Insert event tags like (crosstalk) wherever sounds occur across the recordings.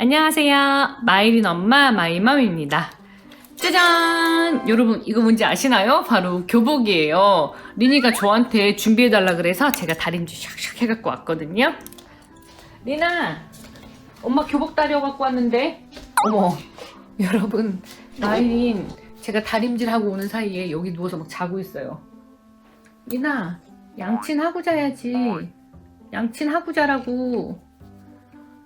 안녕하세요. 마이린 엄마 마이맘입니다. 짜잔! 여러분, 이거 뭔지 아시나요? 바로 교복이에요. 리니가 저한테 준비해달라 그래서 제가 다림질 샥샥 해갖고 왔거든요. 리나, 엄마 교복 다려갖고 왔는데. 어머, (laughs) 여러분, 마이린, 제가 다림질하고 오는 사이에 여기 누워서 막 자고 있어요. 리나, 양친하고 자야지. 양친하고 자라고.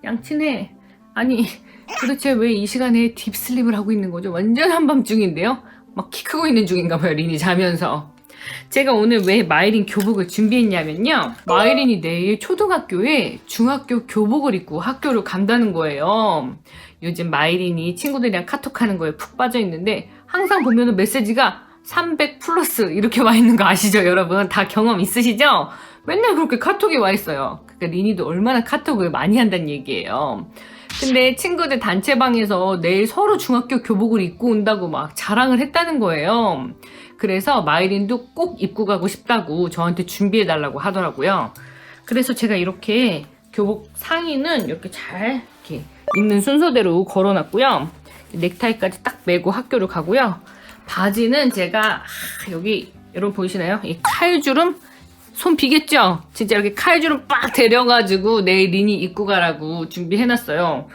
양친해. 아니, (laughs) 도대체 왜 이 시간에 딥슬립을 하고 있는 거죠? 완전 한밤중인데요? 막 키 크고 있는 중인가 봐요, 린이 자면서. 제가 오늘 왜 마이린 교복을 준비했냐면요. 마이린이 내일 초등학교에 중학교 교복을 입고 학교를 간다는 거예요. 요즘 마이린이 친구들이랑 카톡하는 거에 푹 빠져 있는데 항상 보면은 메시지가 300 플러스 이렇게 와 있는 거 아시죠, 여러분? 다 경험 있으시죠? 맨날 그렇게 카톡이 와 있어요. 그러니까 리니도 얼마나 카톡을 많이 한다는 얘기예요. 근데 친구들 단체방에서 내일 서로 중학교 교복을 입고 온다고 막 자랑을 했다는 거예요. 그래서 마이린도 꼭 입고 가고 싶다고 저한테 준비해 달라고 하더라고요. 그래서 제가 이렇게 교복 상의는 이렇게 잘 이렇게 입는 순서대로 걸어놨고요. 넥타이까지 딱 매고 학교를 가고요. 바지는 제가 아, 여기 여러분 보이시나요? 이 칼주름 손 비겠죠? 진짜 이렇게 칼주름 빡 데려가지고 내일 리니 입고 가라고 준비해놨어요.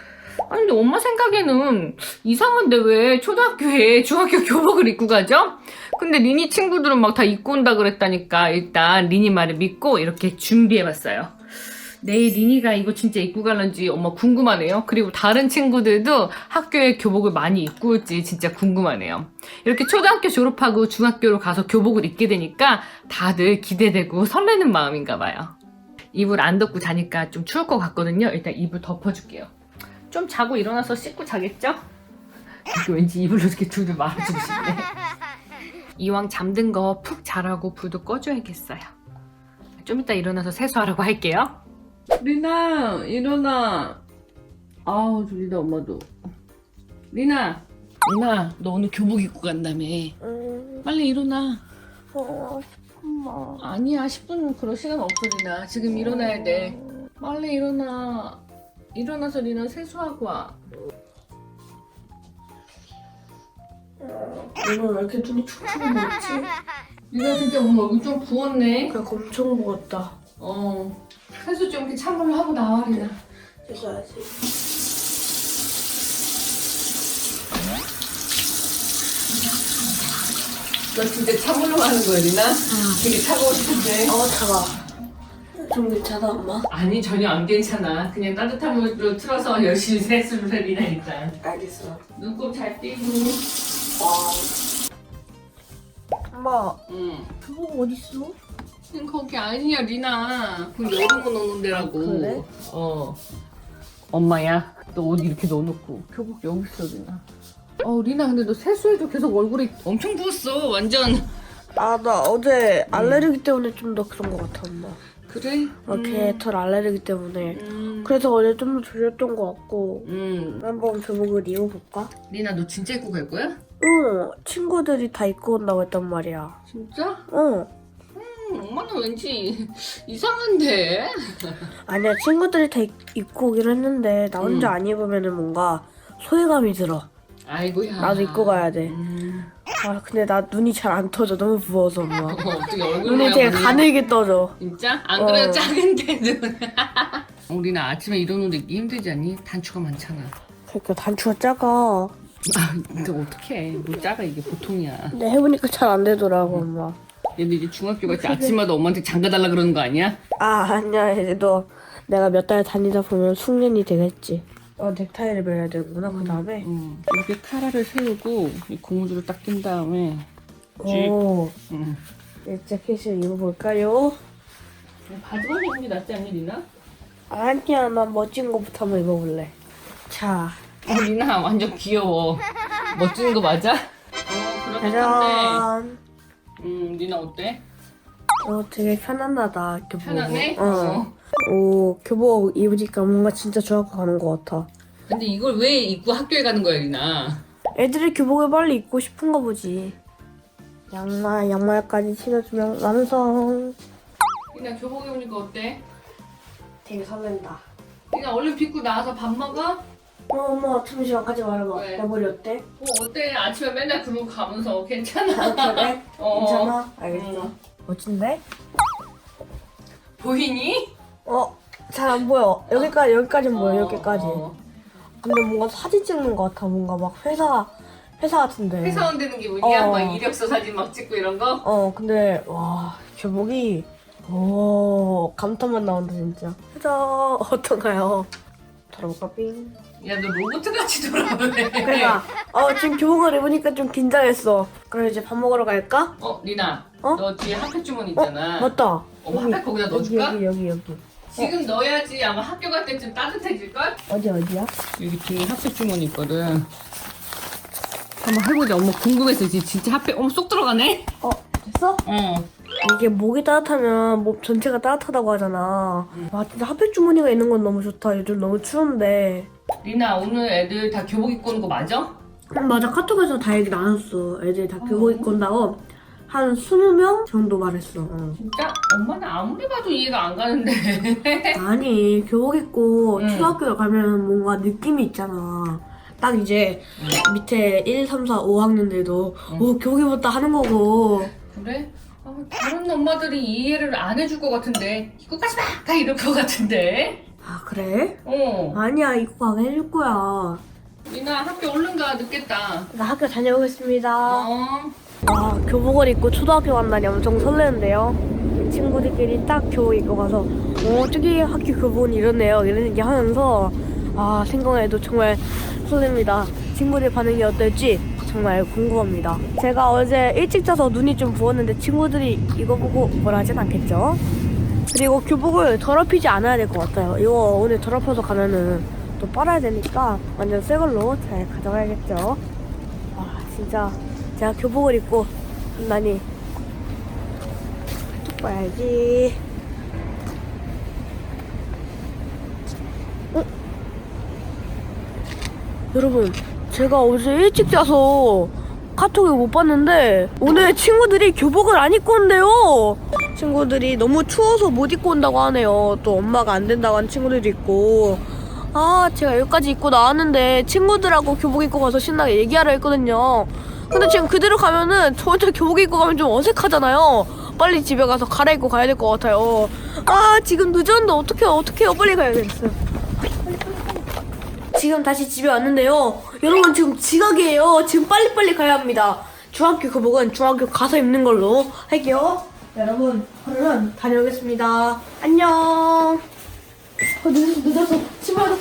아니 근데 엄마 생각에는 이상한데 왜 초등학교에 중학교 교복을 입고 가죠? 근데 리니 친구들은 막 다 입고 온다 그랬다니까 일단 리니 말을 믿고 이렇게 준비해봤어요. 내일 리니가 이거 진짜 입고 갈런지 엄마 궁금하네요. 그리고 다른 친구들도 학교에 교복을 많이 입고 올지 진짜 궁금하네요. 이렇게 초등학교 졸업하고 중학교로 가서 교복을 입게 되니까 다들 기대되고 설레는 마음인가 봐요. 이불 안 덮고 자니까 좀 추울 것 같거든요. 일단 이불 덮어줄게요. 좀 자고 일어나서 씻고 자겠죠? 왠지 이불로 이렇게 둘을 말아주고 싶네. 이왕 잠든 거 푹 자라고 불도 꺼줘야겠어요. 좀 이따 일어나서 세수하라고 할게요. 리나 일어나. 아우 졸리다 엄마도. 리나. 리나 너 오늘 교복 입고 간다며. 음, 빨리 일어나. 어, 엄마. 아니야 10분 그럴 시간 없어 리나. 지금 일어나야 돼. 빨리 일어나. 일어나서 리나 세수하고 와. 오늘 왜 이렇게 눈이 축축해 보였지? 리나 진짜 오늘 얼굴 좀 부었네. 그래 엄청 부었다. 어. 세수 좀 이렇게 찬물로 하고 나와 리나. 해줘야지. 너 진짜 찬물로 하는 거야 리나? 되게 차가워 싶은데. 어 차가. 좀 괜찮아 엄마? 아니 전혀 안 괜찮아. 그냥 따뜻한 물로 틀어서 (laughs) 열심히 세수를 해 리나 일단. 알겠어. 눈곱 잘 띄고. 엄마 응. 어디 있어? 응, 거기 아니야 리나. 그 여름 옷 넣는 데라고. 그래? 어. 엄마야. 너 옷 이렇게 넣어놓고 교복 여기 있어 리나. 어 리나 근데 너 세수해도 계속 얼굴이 엄청 부었어 완전. 아 나 어제 알레르기 때문에 좀 더 그런 것 같아 엄마. 그래? 이렇게 털 알레르기 때문에. 음. 그래서 어제 좀 더 졸렸던 것 같고. 음. 한번 교복을 입어볼까? 리나 너 진짜 입고 갈 거야? 응 친구들이 다 입고 온다고 했단 말이야. 진짜? 응. 음, 엄마는 왠지 (laughs) 이상한데. 아니야 친구들이 다 입- 입고 오긴 했는데 나 혼자 음. 안 입으면은 뭔가 소외감이 들어 아이고야. 나도 입고 가야 돼. 음. 아 근데 나 눈이 잘 안 떠져 너무 부어서 엄마 어, 어떻게 얼굴 눈이 되게 가늘게 (laughs) 떠져 진짜? 안 그래도 어. 작은데도. (laughs) 우리는 아침에 일어나는데 힘들지 않니? 단추가 많잖아. 그러니까 단추가 작아 아, 근데 어떡해. 뭐 작아 이게 보통이야. 근데 해보니까 잘 안 되더라고 엄마 얘들 이제 중학교 갈때 아침마다 엄마한테 장가 달라 그러는 거 아니야? 아 아니야 얘도 내가 몇 달 다니다 보면 숙련이 되겠지 어 넥타이를 매야 되구나 그 다음에 응. 이렇게 카라를 세우고 이 고무줄을 딱 낀 다음에 쭉. 오 응. 이 재킷을 입어볼까요? 바지만 입는 게 낫지 않니, 리나? 아니야 난 멋진 거부터 한번 입어볼래 자 어, 리나 완전 귀여워. 멋진 거 맞아? 어, 그렇긴 한데. 짜잔 음, 리나 어때? 어 되게 편안하다 교복 편하네? 어. 오 교복 입으니까 뭔가 진짜 중학교 가는 것 같아 근데 이걸 왜 입고 학교에 가는 거야, 리나? 애들이 교복을 빨리 입고 싶은가 보지 양말 양말까지 신어주면 완성 리나 교복 입으니까 어때? 되게 설렌다 리나 얼른 빗고 나와서 밥 먹어? 어, 엄마 잠시만 가지 말아봐. 왜? 내 머리 어때? 어, 어때? 아침에 맨날 그러고 가면서 괜찮아? 아, 그래? (laughs) 어. 괜찮아? 알겠어. 응. 멋진데? 보이니? 어, 잘 안 보여. 여기까지, 여기까지 는 보여, 어, 여기까지. 어. 근데 뭔가 사진 찍는 것 같아. 뭔가 막 회사, 회사 같은데. 회사원 되는 기분이야? 어. 막 이력서 사진 막 찍고 이런 거? 어, 근데, 와, 교복이, 오, 감탄만 나온다, 진짜. 회사, 어떤가요? 들어볼까, 삥. 야, 너 로봇같이 돌아오네. 그러니까, 어, 지금 교복을 입으니까 좀 긴장했어. 그럼 이제 밥 먹으러 갈까? 어, 리나. 어? 너 뒤에 핫팩 주머니 어, 있잖아. 맞다. 어머, 여기, 핫팩 거기다 넣어줄까? 여기, 여기, 여기. 지금 넣어야지 아마 학교 갈 때쯤 따뜻해질걸? 어디, 어디야? 여기 뒤에 핫팩 주머니 있거든. 한번 해보자. 엄마 궁금해서 지금 진짜 핫팩, 어머, 쏙 들어가네? 어, 됐어? 어. 이게 목이 따뜻하면 몸 전체가 따뜻하다고 하잖아. 와, 진짜 핫팩 주머니가 있는 건 너무 좋다. 요즘 너무 추운데. 리나, 오늘 애들 다 교복 입고 오는 거 맞아? 음, 맞아. 카톡에서 다 얘기 나눴어. 애들이 다 교복 입고 온다고. 한 20명 정도 말했어. 어. 진짜? 엄마는 아무리 봐도 이해가 안 가는데. (laughs) 아니, 교복 입고 응. 초등학교 가면 뭔가 느낌이 있잖아. 딱 이제 밑에 1, 3, 4, 5학년들도 오, 교복 입었다 하는 거고. 그래? 아, 다른 엄마들이 이해를 안 해줄 것 같은데. 이거 가지 마! 다 이럴 것 같은데. 아, 그래? 어. 아니야, 입고 가게 해줄 거야. 리나, 학교 얼른 가. 늦겠다. 나 학교 다녀오겠습니다. 어. 와 교복을 입고 초등학교 간다니 엄청 설레는데요 친구들끼리 딱 교복 입고 가서 어 저기 학교 교복은 이러네요 이런 얘기 하면서 아 생각해도 정말 설렙니다 친구들 반응이 어떨지 정말 궁금합니다 제가 어제 일찍 자서 눈이 좀 부었는데 친구들이 이거 보고 뭐라 하진 않겠죠 그리고 교복을 더럽히지 않아야 될 것 같아요. 이거 오늘 더럽혀서 가면은 또 빨아야 되니까 완전 새 걸로 잘 가져가야겠죠? 와 진짜 제가 교복을 입고 간다니 쭉 봐야지. 어? 여러분 제가 어제 일찍 자서 카톡을 못 봤는데 오늘 친구들이 교복을 안 입고 온대요 친구들이 너무 추워서 못 입고 온다고 하네요. 또 엄마가 안 된다고 하는 친구들도 있고. 아 제가 여기까지 입고 나왔는데 친구들하고 교복 입고 가서 신나게 얘기하려 했거든요. 근데 지금 그대로 가면은 저 혼자 교복 입고 가면 좀 어색하잖아요. 빨리 집에 가서 갈아입고 가야 될 것 같아요. 아 지금 늦었는데 어떡해요 어떡해요? 빨리 가야겠어요. 지금 다시 집에 왔는데요. 여러분 지금 지각이에요. 지금 빨리빨리 가야 합니다. 중학교 교복은 중학교 가서 입는 걸로 할게요 여러분 얼른 다녀오겠습니다 안녕 어, 늦어서, 늦어서 집에 와서